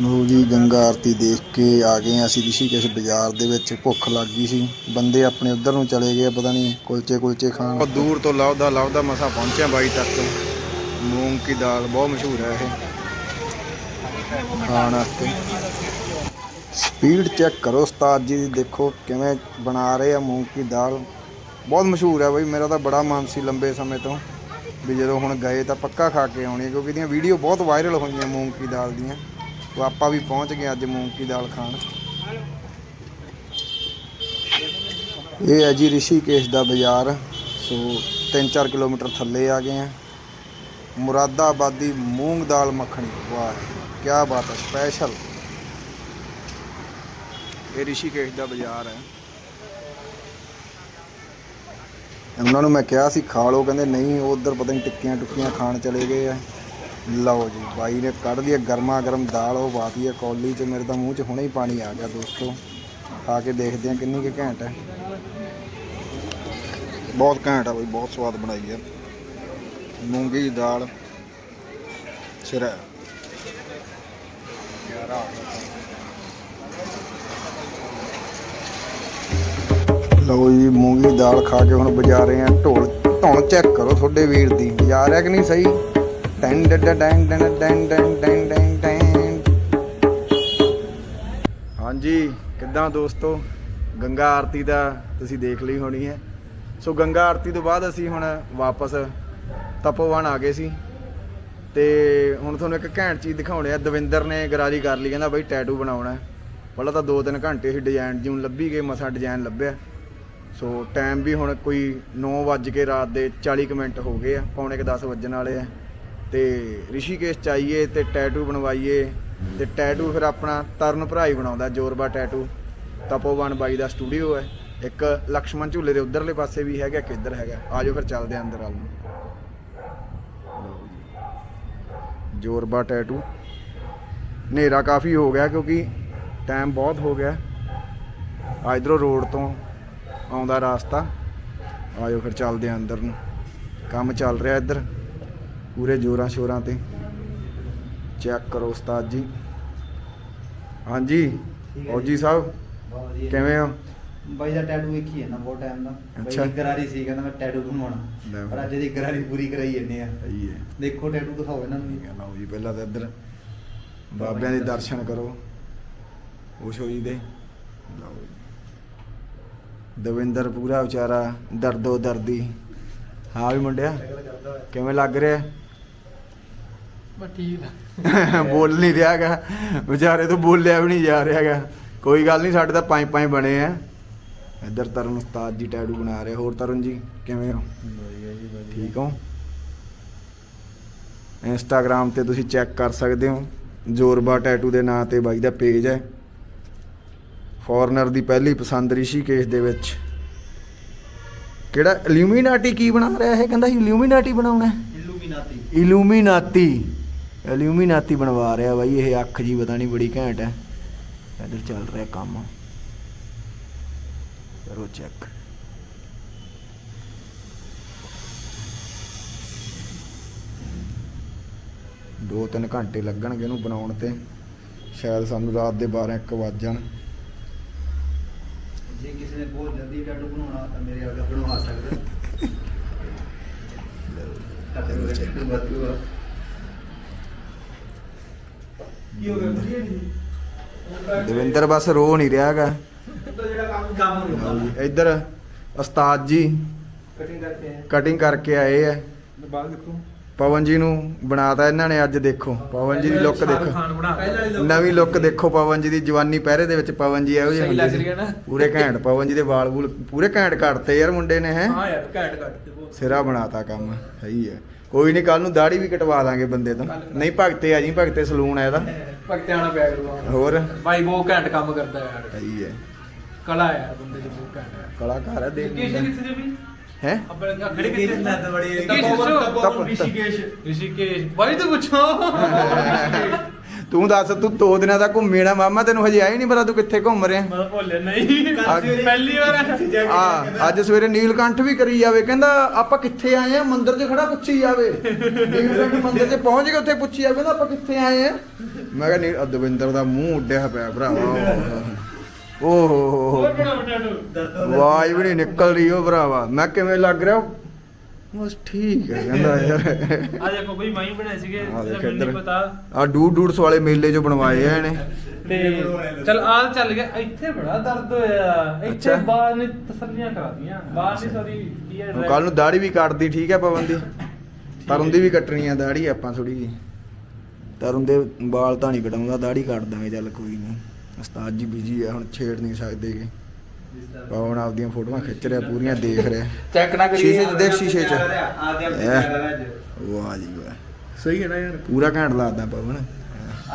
ਲੋ ਜੀ ਗੰਗਾ ਆਰਤੀ ਦੇਖ ਕੇ ਆ ਗਏ ਹਾਂ ਅਸੀਂ ਰਿਸ਼ੀਕੇਸ਼ ਬਾਜ਼ਾਰ ਦੇ ਵਿੱਚ। ਭੁੱਖ ਲੱਗ ਗਈ ਸੀ। ਬੰਦੇ ਆਪਣੇ ਉਧਰ ਨੂੰ ਚਲੇ ਗਏ ਪਤਾ ਨਹੀਂ ਕੁਲਚੇ ਕੁਲਚੇ ਖਾਣ। ਬਹੁਤ ਦੂਰ ਤੋਂ ਲੱਭਦਾ ਲੱਭਦਾ ਮਸਾ ਪਹੁੰਚਿਆ ਬਾਈ ਤੱਕ। ਮੂੰਗ ਕੀ ਦਾਲ ਬਹੁਤ ਮਸ਼ਹੂਰ ਹੈ ਇਹ। ਖਾਣ ਵਾਸਤੇ। ਸਪੀਡ ਚੈੱਕ ਕਰੋ ਉਸਤਾਦ ਜੀ ਦੀ ਦੇਖੋ ਕਿਵੇਂ ਬਣਾ ਰਹੇ ਆ ਮੂੰਗ ਕੀ ਦਾਲ। ਬਹੁਤ ਮਸ਼ਹੂਰ ਹੈ ਬਈ ਮੇਰਾ ਤਾਂ ਬੜਾ ਮਨ ਸੀ ਲੰਬੇ ਸਮੇਂ ਤੋਂ। ਵੀ ਜਦੋਂ ਹੁਣ ਗਏ ਤਾਂ ਪੱਕਾ ਖਾ ਕੇ ਆਉਣੀ ਕਿਉਂਕਿ ਇਹਦੀਆਂ ਵੀਡੀਓ ਬਹੁਤ ਵਾਇਰਲ ਹੋਈਆਂ ਮੂੰਗ ਕੀ ਦਾਲ ਦੀਆਂ। ਤੋ ਆਪਾਂ ਵੀ ਪਹੁੰਚ ਗਏ ਅੱਜ ਮੂੰਗ ਕੀ ਦਾਲ ਖਾਣ। ਇਹ ਹੈ ਜੀ ਰਿਸ਼ੀਕੇਸ਼ ਦਾ ਬਾਜ਼ਾਰ। ਸੋ 3-4 ਕਿਲੋਮੀਟਰ ਥੱਲੇ ਆ ਗਏ ਆ। ਮੁਰਾਦਾਬਾਦੀ ਮੂੰਗ ਦਾਲ ਮੱਖਣੀ। ਵਾਹ ਕੀ ਬਾਤ ਹੈ ਸਪੈਸ਼ਲ ਇਹ ਰਿਸ਼ੀਕੇਸ਼ ਦਾ ਬਾਜ਼ਾਰ ਹੈ। ਉਹਨਾਂ ਨੂੰ ਮੈਂ ਕਿਹਾ ਸੀ, ਖਾ ਲਓ, ਕਹਿੰਦੇ ਨਹੀਂ ਉਧਰ ਪਤਾ ਨਹੀਂ ਟਿੱਕੀਆਂ ਟੁੱਕੀਆਂ ਖਾਣ ਚਲੇ ਗਏ ਆ। ਲਓ ਜੀ, ਬਾਈ ਨੇ ਕੱਢ ਲਈ ਗਰਮਾ ਗਰਮ ਦਾਲ ਉਹ ਬਾਤੀ ਹੈ ਕੌਲੀ 'ਚ, ਮੇਰੇ ਤਾਂ ਮੂੰਹ 'ਚ ਹੁਣੇ ਹੀ ਪਾਣੀ ਆ ਗਿਆ ਦੋਸਤੋ। ਖਾ ਕੇ ਦੇਖਦੇ ਹਾਂ ਕਿੰਨੀ ਕੁ ਘੈਂਟ ਹੈ। ਬਹੁਤ ਘੈਂਟ ਆ ਬਈ, ਬਹੁਤ ਸਵਾਦ ਬਣਾਈ ਹੈ। ਮੂੰਗੀ ਦੀ ਦਾਲ, ਸਿਰਾ। ਲਓ ਜੀ, ਮੂੰਗੀ ਦੀ ਦਾਲ ਖਾ ਕੇ ਹੁਣ ਬਜਾ ਰਹੇ ਆ ਢੋਲ, ਧੌਣ ਚੈੱਕ ਕਰੋ ਤੁਹਾਡੇ ਵੀਰ ਦੀ। ਬਜਾ ਰਿਹਾ ਕਿ ਨਹੀਂ ਸਹੀ? ਟੈਂ ਡੈਂ ਡੈਂ ਡੈਂ ਡੈਂ ਡੈਂ ਡੈਂ ਡੈਂ ਹਾਂਜੀ, ਕਿੱਦਾਂ ਦੋਸਤੋ? ਗੰਗਾ ਆਰਤੀ ਦਾ ਤੁਸੀਂ ਦੇਖ ਲਈ ਹੋਣੀ ਹੈ। ਸੋ ਗੰਗਾ ਆਰਤੀ ਤੋਂ ਬਾਅਦ ਅਸੀਂ ਹੁਣ ਵਾਪਸ ਤਪੋਵਨ ਆ ਗਏ ਸੀ। ਤੇ ਹੁਣ ਤੁਹਾਨੂੰ ਇੱਕ ਘੈਂਟ ਚੀਜ਼ ਦਿਖਾਉਣੀ ਆ ਦਵਿੰਦਰ ਨੇ ਗਰਾਰੀ ਕਰ ਲਈ, ਕਹਿੰਦਾ ਬਈ ਟੈਟੂ ਬਣਾਉਣਾ ਪਹਿਲਾਂ ਤਾਂ 2-3 ਘੰਟੇ ਹੀ ਡਿਜ਼ਾਈਨ ਜਿਉਂ ਲੱਭੀ ਗਏ, ਮਸਾ ਡਿਜ਼ਾਈਨ ਲੱਭਿਆ। ਸੋ ਟਾਈਮ ਵੀ ਹੁਣ ਕੋਈ 9 ਵਜੇ ਕੇ ਰਾਤ ਦੇ 40 ਮਿੰਟ ਹੋ ਗਏ ਆ, ਪੌਣੇ 10 ਵਜਣ ਵਾਲੇ ਆ। ਤੇ ਰਿਸ਼ੀਕੇਸ਼ ਚ ਆਈਏ ਤੇ ਟੈਟੂ ਬਣਵਾਈਏ ਤੇ ਟੈਟੂ ਫਿਰ ਆਪਣਾ ਤਰਨ ਭਰਾ ਹੀ ਬਣਾਉਂਦਾ, ਜੋਰਬਾ ਟੈਟੂ ਤਪੋਵਨ ਬਾਈ ਦਾ ਸਟੂਡੀਓ ਹੈ। ਇੱਕ ਲਕਸ਼ਮਣ ਝੂਲੇ ਦੇ ਉਧਰਲੇ ਪਾਸੇ ਵੀ ਹੈਗਾ ਕਿ ਇੱਧਰ ਹੈਗਾ। ਆਜੋ ਫਿਰ ਚੱਲਦੇ ਆ ਅੰਦਰ ਵੱਲ ਨੂੰ। ਜੋਰਬਾ ਟੈਟੂ ਹਨੇਰਾ ਕਾਫੀ ਹੋ ਗਿਆ ਕਿਉਂਕਿ ਟਾਈਮ ਬਹੁਤ ਹੋ ਗਿਆ। ਆ ਇਧਰੋਂ ਰੋਡ ਤੋਂ ਆਉਂਦਾ ਰਾਸਤਾ। ਆਜੋ ਫਿਰ ਚੱਲਦੇ ਆ ਅੰਦਰ ਨੂੰ। ਕੰਮ ਚੱਲ ਰਿਹਾ ਇੱਧਰ। ਪੂਰੇ ਜੋਰਾਂ ਸ਼ੋਰਾਂ ਤੇ। ਚੈੱਕ ਕਰੋ ਉਸਤਾਦ ਜੀ। ਹਾਂਜੀ ਫੌਜੀ ਸਾਹਿਬ ਬਹੁਤ ਵਧੀਆ। ਕਿਵੇਂ ਹੋ? ਬਾਈ ਦਾ ਟੈਟੂ ਵੇਖੀ ਹੈ ਨਾ ਬਹੁਤ ਟਾਈਮ ਦਾ। ਅੱਛਾ। ਬਾਈ ਗਰਾਰੀ ਸੀ ਕਹਿੰਦਾ ਮੈਂ ਟੈਟੂ ਲੈ ਬਣਵਾਉਣਾ ਪਰ ਅੱਜ ਦੀ ਗਰਾਰੀ ਪੂਰੀ ਕਰਾਈ ਜੰਨੇ ਆ। ਸਹੀ ਹੈ। ਦੇਖੋ ਟੈਟੂ ਦਿਖਾਓ ਇਹਨਾਂ ਨੂੰ ਹੈ ਲਓ ਜੀ ਪਹਿਲਾਂ ਤਾਂ ਇੱਧਰ ਬਾਬਿਆਂ ਦੇ ਦਰਸ਼ਨ ਕਰੋ। ਓਸ਼ੋ ਜੀ ਦੇ। ਲਓ ਜੀ। ਦਵਿੰਦਰ ਪੂਰਾ ਵਿਚਾਰਾ ਦਰਦੋ ਦਰਦੀ। ਹਾਂ ਵੀ ਮੁੰਡਿਆ ਕਿਵੇਂ ਲੱਗ ਰਿਹਾ? ਬਸ ਠੀਕ ਆ। ਬੋਲ ਨਹੀਂ ਰਿਹਾਗਾ ਵਿਚਾਰੇ ਤੋਂ ਬੋਲਿਆ ਵੀ ਨਹੀਂ ਜਾ ਰਿਹਾਗਾ ਕੋਈ ਗੱਲ ਨਹੀਂ ਸਾਡੇ ਤਾਂ ਪੰਜ ਪੰਜ ਬਣੇ ਆ। ਇੱਧਰ ਤਰਨ ਉਸਤਾਦ ਜੀ ਟੈਟੂ ਬਣਾ ਰਹੇ। ਹੋਰ ਤਰਨ ਜੀ ਕਿਵੇਂ ਹੋ? ਵਧੀਆ ਜੀ ਵਧੀਆ। ਠੀਕ ਹੋ? ਇੰਸਟਾਗ੍ਰam ਤੇ ਤੁਸੀਂ ਚੈੱਕ ਕਰ ਸਕਦੇ ਹੋ। ਜੋਰਬਾ ਟੈਟੂ ਦੇ ਨਾਂ ਤੇ ਬਾਈ ਦਾ ਪੇਜ ਹੈ। ਫੋਰਨਰ ਦੀ ਪਹਿਲੀ ਪਸੰਦ ਰਿਸ਼ੀਕੇਸ਼ ਦੇ ਵਿੱਚ। ਕਿਹੜਾ? ਇਲੂਮੀਨਾਟੀ ਕੀ ਬਣਾ ਰਿਹਾ ਇਹ? ਕਹਿੰਦਾ ਇਲੂਮੀਨਾਟੀ ਬਣਾਉਣਾ ਹੈ। ਇਲੂਮੀਨਾਤੀ ਇਲੂਮੀਨਾਤੀ ਇਲੂਮੀਨਾਤੀ ਬਣਵਾ ਰਿਹਾ ਬਾਈ ਇਹ ਅੱਖ ਜੀ ਪਤਾ ਨਹੀਂ ਬੜੀ ਘੈਂਟ ਹੈ। ਇੱਧਰ ਚੱਲ ਰਿਹਾ ਕੰਮ। ਕਰੋ ਚੈੱਕ ਦੋ ਤਿੰਨ ਘੰਟੇ ਲੱਗਣਗੇ ਇਹਨੂੰ ਬਣਾਉਣ ਤੇ। ਸ਼ਾਇਦ ਸਾਨੂੰ ਰਾਤ ਦੇ 12 1 ਵੱਜ ਜਾਣ। ਜੇ ਕਿਸੇ ਨੇ ਬਹੁਤ ਜਲਦੀ ਟੈਟੂ ਬਣਾਉਣਾ ਤਾਂ ਮੇਰੇ ਵਰਗਾ ਬਣਵਾ ਸਕਦਾ। ਟੈਟੂ ਟੈਟੂ ਬਾਤੂ ਕੀ ਹੋ ਗਿਆ? ਵਧੀਆ ਨਹੀਂ ਦਵਿੰਦਰ ਬਸ ਰੋ ਨਹੀਂ ਰਿਹਾਗਾ ਇੱਧਰ ਉਸਤਾਦ ਜੀ ਕਟਿੰਗ ਕਰਕੇ ਆਏ। ਕਟਿੰਗ ਕਰਕੇ ਆਏ ਆ। ਬਾਅਦ ਦੇਖੋ। ਪਵਨ ਜੀ ਨੂੰ ਬਣਾਤਾ ਇਹਨਾਂ ਨੇ ਅੱਜ ਦੇਖੋ ਪਵਨ ਜੀ ਦੀ ਲੁੱਕ ਦੇਖੋ। ਨਵੀਂ ਲੁੱਕ ਦੇਖੋ। ਪਵਨ ਜੀ ਦੀ ਜਵਾਨੀ ਪਹਿਰੇ ਦੇ ਵਿੱਚ ਪਵਨ ਜੀ ਇਹੋ ਜਿਹੇ ਸਹੀ ਹੁੰਦੇ ਲੱਗ। ਰਹੀ ਨਾ? ਪੂਰੇ ਘੈਂਟ ਪਵਨ ਜੀ ਦੇ ਵਾਲ ਵੂਲ ਪੂਰੇ ਘੈਂਟ ਕੱਟਤੇ ਯਾਰ ਮੁੰਡੇ ਨੇ ਹੈ? ਹਾਂ ਯਾਰ ਘੈਂਟ ਕੱਟ ਤੇ ਬਹੁਤ। ਸਿਰਾ ਬਣਾਤਾ ਕੰਮ ਸਹੀ ਹੈ। ਕੋਈ ਨਹੀਂ ਕੱਲ ਨੂੰ ਦਾੜੀ ਵੀ ਕਟਵਾ ਦਾਂਗੇ ਬੰਦੇ ਤੋਂ। ਨਹੀਂ ਭਗਤੇ ਆ ਜੀ ਭਗਤੇ ਸਲੂਨ ਆ ਇਹਦਾ। ਭਗਤਿਆਣਾ ਪਿਆ ਕਰਵਾ ਹੋਰ? ਭਾਈ ਬਹੁਤ ਘੈਂਟ ਕੰਮ ਕਰਦਾ ਯਾਰ। ਸਹੀ ਹੈ। ਕਲਾ ਯਾਰ ਬੰਦੇ ਦੀ ਬਹੁਤ ਘੈਂਟ ਹੈ। ਕਲਾਕਾਰ ਹੈ ਦੇਖ ਰਿਸ਼ੀਕੇਸ਼ ਕਿੱਥੇ ਦੇ ਵੀ ਹੈ? ਰਿਸ਼ੀਕੇਸ਼ ਰਿਸ਼ੀਕੇਸ਼ ਬਾਈ ਤੋਂ ਪੁੱਛੋ ਤੂੰ ਦੱਸ ਤੂੰ ਦੋ ਦਿਨਾਂ ਦਾ ਘੁੰਮੇ ਨਾ ਮਾਮਾ ਤੈਨੂੰ ਹਜੇ ਆਈ ਨਹੀਂ ਪਤਾ ਤੂੰ ਕਿੱਥੇ ਘੁੰਮ ਰਿਹਾ। ਮੈਂ ਭੁੱਲੇ ਨਹੀਂ। ਅੱਜ- ਪਹਿਲੀ ਵਾਰ ਆ। ਅੱਜ ਸਵੇਰੇ ਨੀਲਕੰਠ ਵੀ ਕਰੀ ਜਾਵੇ। ਕਹਿੰਦਾ ਆਪਾਂ ਕਿੱਥੇ ਆਏ ਆ? ਮੰਦਿਰ 'ਚ ਖੜਾ ਪੁੱਛੀ ਜਾਵੇ। ਨੀਲਕੰਠ ਮੰਦਿਰ 'ਚ ਪਹੁੰਚ ਕੇ ਉੱਥੇ ਪੁੱਛੀ ਜਾਵੇ ਕਹਿੰਦਾ ਆਪਾਂ ਕਿੱਥੇ ਆਏ ਆ? ਮੈਂ ਕਿਹਾ ਨੀਲ ਦਵਿੰਦਰ ਦਾ ਮੂੰਹ ਉੱਡਿਆ ਪਿਆ ਭਰਾਵਾ। ਓਹ। ਆਵਾਜ਼ ਵੀ ਨਹੀਂ ਨਿਕਲ ਰਹੀ ਉਹ ਭਰਾਵਾ। ਮੈਂ ਕਿਵੇਂ ਲੱਗ ਰਿਹਾ? ਬਸ ਠੀਕ ਹੈ ਕਹਿੰਦਾ ਯਾਰ। ਆ ਦੇਖੋ ਬਈ ਮਾਈ ਬਣਾਏ ਸੀਗੇ ਮੈਨੂੰ ਇੱਧਰ। ਨਹੀਂ ਪਤਾ। ਆ ਡੂਡ ਡੂਡਸ ਵਾਲੇ ਮੇਲੇ 'ਚੋਂ ਬਣਵਾਏ ਆ ਇਹਨੇ। ਤੇ ਚਲ ਆ ਚੱਲ ਗਿਆ। ਇੱਥੇ ਬੜਾ ਦਰਦ ਹੋਇਆ। ਇੱਥੇ। ਬਾਹਰ ਨੇ ਤਸੱਲੀਆਂ ਕਰਾਤੀਆਂ। ਬਾਹਰ ਨਹੀਂ ਸੌਰੀ ਕੀ ਹੈ ਕੱਲ ਨੂੰ ਦਾੜੀ ਵੀ ਕੱਟਦੀ ਠੀਕ ਹੈ ਪਵਨ ਦੀ? ਤਰੁਣ ਦੀ ਵੀ ਕੱਟਣੀ ਆ ਦਾੜੀ ਆਪਾਂ ਥੋੜੀ ਜੀ ਤਰੁਣ ਦੇ ਵਾਲ ਤਾਂ ਨਹੀਂ ਕਟਾਉਂਦਾ ਦਾੜੀ ਕੱਟ ਦਾਂਗੇ ਚੱਲ ਕੋਈ ਨਹੀਂ। ਉਸਤਾਦ ਜੀ ਬਿਜ਼ੀ ਆ ਹੁਣ ਛੇੜ ਨਹੀਂ ਸਕਦੇਗੇ ਪਵਨ ਆਪਦੀਆਂ ਫੋਟੋਆਂ ਖਿੱਚ ਰਿਹਾ ਪੂਰੀਆਂ ਦੇਖ ਰਿਹਾ। ਚੈੱਕ ਨਾ ਸ਼ੀਸ਼ੇ 'ਚ ਦੇਖ ਸ਼ੀਸ਼ੇ 'ਚ। ਆਦਿਆ ਵਾਹ ਜੀ ਵਾਹ। ਸਹੀ ਹੈ ਨਾ ਯਾਰ। ਪੂਰਾ ਘੈਂਟ ਲੱਗਦਾ ਪਵਨ।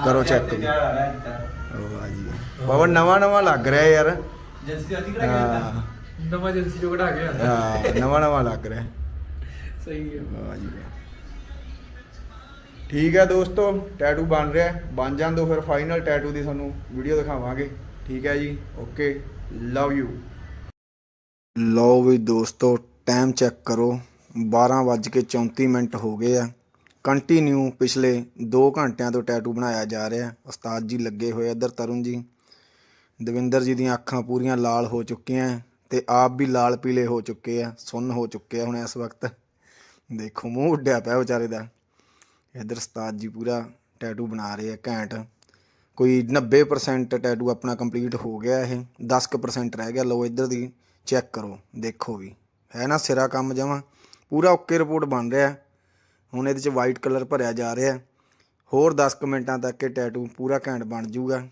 ਕਰੋ ਚੈੱਕ ਵਾਹ ਜੀ। ਪਵਨ ਨਵਾਂ ਨਵਾਂ ਲੱਗ ਰਿਹਾ ਯਾਰ। ਜੈਸੀ ਆਦੀ ਹਾਂ। ਨਵਾਂ ਏਜੰਸੀ ਜੋ ਕਢਾ ਗਿਆ ਹਾਂ ਨਵਾਂ ਨਵਾਂ ਲੱਗ ਰਿਹਾ। ਸਹੀ ਹੈ। ਵਾਹ ਜੀ ਵਾਹ। ਠੀਕ ਹੈ ਦੋਸਤੋ ਟੈਟੂ ਬਣ ਰਿਹਾ ਬਣ ਜਾਣ ਦੋ ਫਿਰ ਫਾਈਨਲ ਟੈਟੂ ਦੀ ਤੁਹਾਨੂੰ ਵੀਡੀਓ ਦਿਖਾਵਾਂਗੇ। ਠੀਕ ਹੈ ਜੀ ਓਕੇ ਲਵ ਯੂ ਲਓ ਵੀ ਦੋਸਤੋ ਟਾਈਮ ਚੈੱਕ ਕਰੋ। 12:34 ਮਿੰਟ ਹੋ ਗਏ ਆ। ਕੰਟੀਨਿਊ ਪਿਛਲੇ 2 ਘੰਟਿਆਂ ਤੋਂ ਟੈਟੂ ਬਣਾਇਆ ਜਾ ਰਿਹਾ। ਉਸਤਾਦ ਜੀ ਲੱਗੇ ਹੋਏ ਆ, ਇੱਧਰ ਤਰੁਣ ਜੀ। ਦਵਿੰਦਰ ਜੀ ਦੀਆਂ ਅੱਖਾਂ ਪੂਰੀਆਂ ਲਾਲ ਹੋ ਚੁੱਕੀਆਂ ਹੈ ਤੇ ਆਪ ਵੀ ਲਾਲ ਪੀਲੇ ਹੋ ਚੁੱਕੇ ਆ ਸੁੰਨ ਹੋ ਚੁੱਕੇ ਆ ਹੁਣ ਇਸ ਵਕਤ। ਦੇਖੋ ਮੂੰਹ ਉੱਡਿਆ ਪਿਆ ਵਿਚਾਰੇ ਦਾ। ਇੱਧਰ ਉਸਤਾਦ ਜੀ ਪੂਰਾ ਟੈਟੂ ਬਣਾ ਰਹੇ ਆ, ਘੈਂਟ। ਕੋਈ 90% ਟੈਟੂ ਆਪਣਾ ਕੰਪਲੀਟ ਹੋ ਗਿਆ ਇਹ 10% ਰਹਿ ਗਿਆ। ਲਓ ਇੱਧਰ ਦੀ ਚੈੱਕ ਕਰੋ, ਦੇਖੋ ਵੀ। ਹੈ ਨਾ, ਸਿਰਾ ਕੰਮ ਜਮਾ। ਪੂਰਾ ਓਕੇ ਰਿਪੋਰਟ ਬਣ ਰਿਹਾ। ਹੁਣ ਇਹਦੇ ਚ ਵਾਈਟ ਕਲਰ ਭਰਿਆ ਜਾ ਰਿਹਾ। ਹੋਰ 10 ਕੁ ਮਿੰਟਾਂ ਤੱਕ ਇਹ ਟੈਟੂ ਪੂਰਾ ਘੈਂਟ ਬਣ ਜਾਊਗਾ।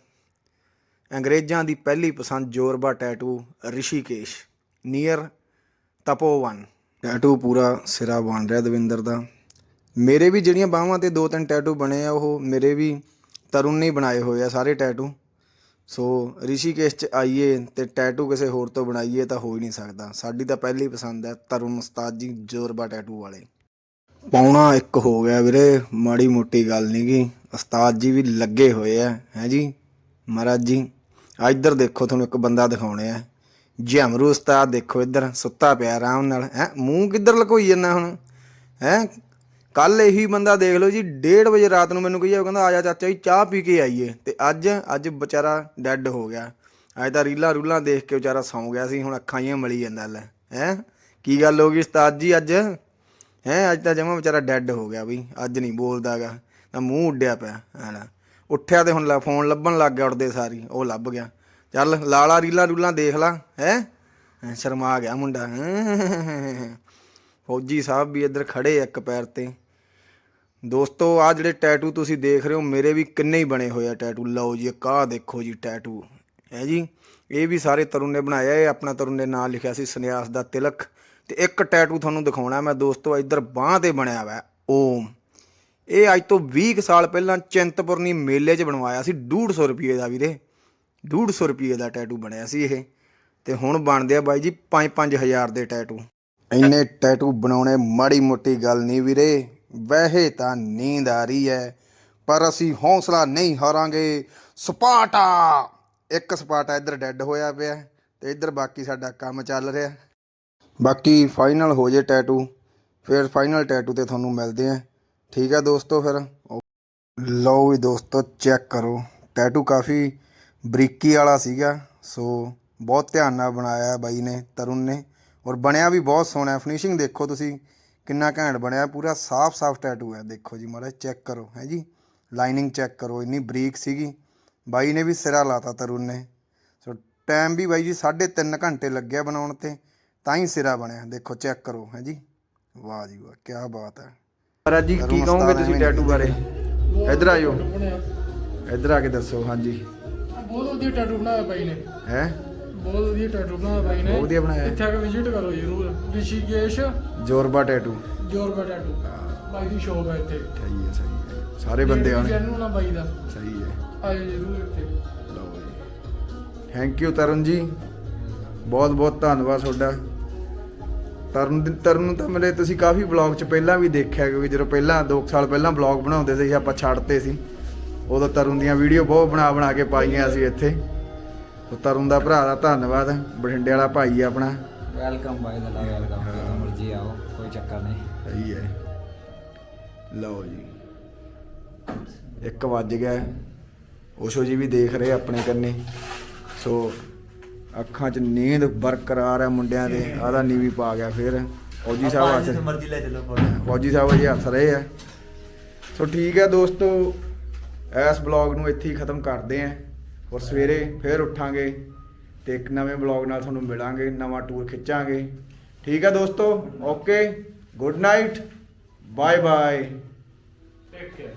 ਅੰਗਰੇਜ਼ਾਂ ਦੀ ਪਹਿਲੀ ਪਸੰਦ Zorba tattoo Rishikesh near Tapovan. Tattoo ਪੂਰਾ ਸਿਰਾ ਬਣ ਰਿਹਾ ਦਵਿੰਦਰ ਦਾ। ਮੇਰੇ ਵੀ ਜਿਹੜੀਆਂ ਬਾਹਾਂ ਤੇ ਦੋ ਤਿੰਨ ਟੈਟੂ ਬਣੇ ਆ, ਉਹ ਮੇਰੇ ਵੀ ਤਰੁਣ ਨੇ ਬਣਾਏ ਹੋਏ ਆ ਸਾਰੇ ਟੈਟੂ ਸੋ ਰਿਸ਼ੀਕੇਸ਼ ਚ ਆਈਏ ਤੇ ਟੈਟੂ ਕਿਸੇ ਹੋਰ ਤੋਂ ਬਣਾਈਏ ਤਾਂ ਹੋ ਹੀ ਨਹੀਂ ਸਕਦਾ। ਸਾਡੀ ਤਾਂ ਪਹਿਲੀ ਪਸੰਦ ਹੈ ਤਰੁਣ ਉਸਤਾਦ ਜੀ ਜੋਰਬਾ ਟੈਟੂ ਵਾਲੇ। ਪਾਉਣਾ ਇੱਕ ਹੋ ਗਿਆ ਵੀਰੇ, ਮਾੜੀ ਮੋਟੀ ਗੱਲ ਨਹੀਂ ਗੀ। ਉਸਤਾਦ ਜੀ ਵੀ ਲੱਗੇ ਹੋਏ ਆ, ਹੈ ਜੀ? ਮਹਾਰਾਜ ਜੀ ਆ ਇੱਧਰ ਦੇਖੋ, ਤੁਹਾਨੂੰ ਇੱਕ ਬੰਦਾ ਦਿਖਾਉਣੇ ਆ। ਜਮਰੂ ਉਸਤਾਦ ਦੇਖੋ ਇੱਧਰ, ਸੁੱਤਾ ਪਿਆ ਆਰਾਮ ਨਾਲ। ਹੈ, ਮੂੰਹ ਕਿੱਧਰ ਲਕੋਈ ਜਾਂਦਾ ਹੁਣ? ਹੈ? ਕੱਲ ਇਹੀ ਬੰਦਾ ਦੇਖ ਲਓ ਜੀ 1:30 ਵਜੇ ਰਾਤ ਨੂੰ ਮੈਨੂੰ ਕਹੀ ਉਹ ਕਹਿੰਦਾ, ਆ ਜਾ ਚਾਚਾ ਜੀ, ਚਾਹ ਪੀ ਕੇ ਆਈਏ। ਤੇ ਅੱਜ ਅੱਜ ਵਿਚਾਰਾ ਡੈੱਡ ਹੋ ਗਿਆ। ਅੱਜ ਤਾਂ ਰੀਲਾਂ ਰੂਲਾਂ ਦੇਖ ਕੇ ਵਿਚਾਰਾ ਸੌਂ ਗਿਆ ਸੀ, ਹੁਣ ਅੱਖਾਂ ਹੀ ਮਲੀ ਜਾਂਦਾ ਲੈ, ਹੈ? ਕੀ ਗੱਲ ਹੋ ਗਈ ਉਸਤਾਦ ਜੀ ਅੱਜ? ਹੈ? ਅੱਜ ਤਾਂ ਜਮਾ ਵਿਚਾਰਾ ਡੈੱਡ ਹੋ ਗਿਆ ਬਈ, ਅੱਜ ਨਹੀਂ ਬੋਲਦਾਗਾ। ਤਾਂ ਮੂੰਹ ਉੱਡਿਆ ਪਿਆ, ਹੈਨਾ? ਉੱਠਿਆ ਤੇ ਹੁਣ ਲਾ, ਫੋਨ ਲੱਭਣ ਲੱਗ ਗਿਆ ਉੱਡਦੇ ਸਾਰੀ ਉਹ ਲੱਭ ਗਿਆ। ਚੱਲ, ਲਾਲਾ ਰੀਲਾਂ ਰੂਲਾਂ ਦੇਖ ਲਾ, ਹੈ? ਸ਼ਰਮਾ ਗਿਆ ਮੁੰਡਾ ਫੌਜੀ ਸਾਹਿਬ ਵੀ ਇੱਧਰ ਖੜੇ ਇੱਕ ਪੈਰ ਤੇ। ਦੋਸਤੋ ਆ ਜਿਹੜੇ ਟੈਟੂ ਤੁਸੀਂ ਦੇਖ ਰਹੇ ਹੋ, ਮੇਰੇ ਵੀ ਕਿੰਨੇ ਹੀ ਬਣੇ ਹੋਏ ਆ ਟੈਟੂ ਲਓ ਜੀ ਕਾਹ ਦੇਖੋ ਜੀ ਟੈਟੂ ਹੈ ਜੀ? ਇਹ ਵੀ ਸਾਰੇ ਤਰੁਣ ਨੇ ਬਣਾਇਆ ਇਹ ਆਪਣਾ ਤਰੁਣ ਨੇ ਨਾਂ ਲਿਖਿਆ ਸੀ ਸੰਨਿਆਸ ਦਾ ਤਿਲਕ। ਤੇ ਇੱਕ ਟੈਟੂ ਤੁਹਾਨੂੰ ਦਿਖਾਉਣਾ ਮੈਂ ਦੋਸਤੋ ਇੱਧਰ ਬਾਹ ਤੇ ਬਣਿਆ ਹੋਇਆ, ਓਮ। ਇਹ ਅੱਜ ਤੋਂ 20 ਕੁ ਸਾਲ ਪਹਿਲਾਂ ਚਿੰਤਪੁਰਨੀ ਮੇਲੇ 'ਚ ਬਣਵਾਇਆ ਸੀ 150 ਰੁਪਏ ਦਾ ਵੀਰੇ। 150 ਰੁਪਏ ਦਾ ਟੈਟੂ ਬਣਿਆ ਸੀ ਇਹ। ਤੇ ਹੁਣ ਬਣਦੇ ਆ ਬਾਈ ਜੀ 5-5000 ਦੇ ਟੈਟੂ ਇੰਨੇ ਟੈਟੂ ਬਣਾਉਣੇ, ਮਾੜੀ ਮੋਟੀ ਗੱਲ ਨਹੀਂ ਵੀਰੇ। ਵੈਸੇ ਤਾਂ ਨੀਂਦ ਆ ਰਹੀ ਹੈ ਪਰ ਅਸੀਂ ਹੌਸਲਾ ਨਹੀਂ ਹਾਰਾਂਗੇ। ਸਪਾਟਾ! ਇੱਕ ਸਪਾਟਾ ਇੱਧਰ ਡੈੱਡ ਹੋਇਆ ਪਿਆ ਤੇ ਇੱਧਰ ਬਾਕੀ ਸਾਡਾ ਕੰਮ ਚੱਲ ਰਿਹਾ। ਬਾਕੀ ਫਾਈਨਲ ਹੋ ਜੇ ਟੈਟੂ, ਫਿਰ ਫਾਈਨਲ ਟੈਟੂ ਤੇ ਤੁਹਾਨੂੰ ਮਿਲਦੇ ਆ। ਠੀਕ ਹੈ ਦੋਸਤੋ ਫਿਰ? ਲਓ ਵੀ ਦੋਸਤੋ, ਚੈੱਕ ਕਰੋ। ਟੈਟੂ ਕਾਫੀ ਬਰੀਕੀ ਵਾਲਾ ਸੀਗਾ, ਸੋ ਬਹੁਤ ਧਿਆਨ ਨਾਲ ਬਣਾਇਆ ਬਾਈ ਨੇ, ਤਰੁਣ ਨੇ। ਔਰ ਬਣਿਆ ਵੀ ਬਹੁਤ ਸੋਹਣਾ ਫਿਨਿਸ਼ਿੰਗ ਦੇਖੋ ਤੁਸੀਂ। ਕਿੰਨਾ ਘੈਂਟ ਬਣਿਆ ਪੂਰਾ ਸਾਫ਼-ਸਾਫ਼ ਟੈਟੂ ਹੈ। ਦੇਖੋ ਜੀ ਮਾੜਾ ਚੈੱਕ ਕਰੋ ਹੈ ਜੀ? ਲਾਈਨਿੰਗ ਚੈੱਕ ਕਰੋ ਇੰਨੀ ਬਰੀਕ ਸੀਗੀ। ਬਾਈ ਨੇ ਵੀ ਸਿਰਾ ਲਾਤਾ ਤਰੁਣ ਨੇ। ਸੋ ਟਾਈਮ ਵੀ ਬਾਈ ਜੀ 3.5 ਘੰਟੇ ਲੱਗਿਆ ਬਣਾਉਣ ਤੇ ਤਾਂ ਹੀ ਸਿਰਾ ਬਣਿਆ। ਦੇਖੋ ਚੈੱਕ ਕਰੋ ਹੈ ਜੀ? ਵਾਹ ਜੀ ਵਾਹ ਕੀ ਬਾਤ ਹੈ। ਮਹਾਰਾਜ ਜੀ ਕੀ ਕਹੋਗੇ ਤੁਸੀਂ ਟੈਟੂ ਬਾਰੇ? ਇੱਧਰ ਆਇਓ ਇੱਧਰ ਆ ਕੇ ਦੱਸੋ ਹਾਂਜੀ। ਬਹੁਤ ਵਧੀਆ ਟੈਟੂ ਬਣਾਇਆ ਬਾਈ ਨੇ। ਹੈ? ਬਹੁਤ ਵਧੀਆ ਟੈਟੂ ਬਣਾਇਆ ਬਾਈ ਨੇ। ਬਹੁਤ ਵਧੀਆ ਬਣਾਇਆ। ਇੱਥੇ ਆ ਕੇ ਵਿਜ਼ਿਟ ਕਰੋ ਜਰੂਰ। Rishikesh Zorba tattoo Zorba tattoo ਬਾਈ ਦੀ ਸ਼ੋਪ ਹੈ ਇੱਥੇ। ਸਹੀ ਹੈ ਸਹੀ ਹੈ। ਸਾਰੇ ਬੰਦੇ ਆਉਣੇ ਚੈਨਲ ਨਾ ਬਾਈ ਦਾ। ਸਹੀ ਹੈ। ਆਏ ਜਰੂਰ ਇੱਥੇ। ਲਓ ਜੀ। ਥੈਂਕ ਯੂ ਤਰੁਣ ਜੀ। ਬਹੁਤ ਬਹੁਤ ਧੰਨਵਾਦ ਤੁਹਾਡਾ। ਤਰਨ ਤਰਨ ਨੂੰ ਤਾਂ ਮੇਰੇ ਤੁਸੀਂ ਕਾਫੀ ਬਲੌਗ 'ਚ ਪਹਿਲਾਂ ਵੀ ਦੇਖਿਆ ਕਿਉਂਕਿ ਜਦੋਂ ਪਹਿਲਾਂ 2 ਸਾਲ ਪਹਿਲਾਂ ਬਲੌਗ ਬਣਾਉਂਦੇ ਸੀ ਆਪਾਂ ਛੱਡਤੇ ਸੀ। ਉਦੋਂ ਤਰੁਣ ਦੀਆਂ ਵੀਡੀਓ ਬਹੁਤ ਬਣਾ ਬਣਾ ਕੇ ਪਾਈਆਂ ਸੀ ਇੱਥੇ। ਤਰੁਣ ਦਾ ਭਰਾ ਦਾ ਧੰਨਵਾਦ। ਬਠਿੰਡੇ ਵਾਲਾ ਭਾਈ ਆ ਆਪਣਾ। ਵੈਲਕਮ ਬਾਈ ਦਾ ਵੈਲਕਮ ਜਦੋਂ ਮਰਜ਼ੀ ਆਓ ਕੋਈ ਚੱਕਰ ਨਹੀਂ। ਸਹੀ ਹੈ। ਲਓ ਜੀ। 1 ਵੱਜ ਗਿਆ। ਓਸ਼ੋ ਜੀ ਵੀ ਦੇਖ ਰਹੇ ਆਪਣੇ ਕੰਨੇ। ਸੋ ਅੱਖਾਂ 'ਚ ਨੀਂਦ ਬਰਕਰਾਰ ਹੈ ਮੁੰਡਿਆਂ ਦੇ। ਆਦਾ ਨੀਵੀ ਪਾ ਗਿਆ ਫਿਰ। ਫੌਜੀ ਸਾਹਿਬ ਜਿੱਥੇ ਮਰਜ਼ੀ ਲੈ ਚੱਲੋ ਫੌਜੀ। ਸਾਹਿਬ ਜੀ ਹੱਸ ਰਹੇ ਆ। ਸੋ ਠੀਕ ਹੈ ਦੋਸਤੋ। ਇਸ ਬਲੌਗ ਨੂੰ ਇੱਥੇ ਹੀ ਖਤਮ ਕਰਦੇ ਆਂ। ਔਰ ਸਵੇਰੇ ਫੇਰ ਉੱਠਾਂਗੇ ਤੇ ਇੱਕ ਨਵੇਂ ਬਲੌਗ ਨਾਲ ਤੁਹਾਨੂੰ ਮਿਲਾਂਗੇ, ਨਵਾਂ ਟੂਰ ਖਿੱਚਾਂਗੇ। ਠੀਕ ਹੈ ਦੋਸਤੋ? Okay good night bye bye take care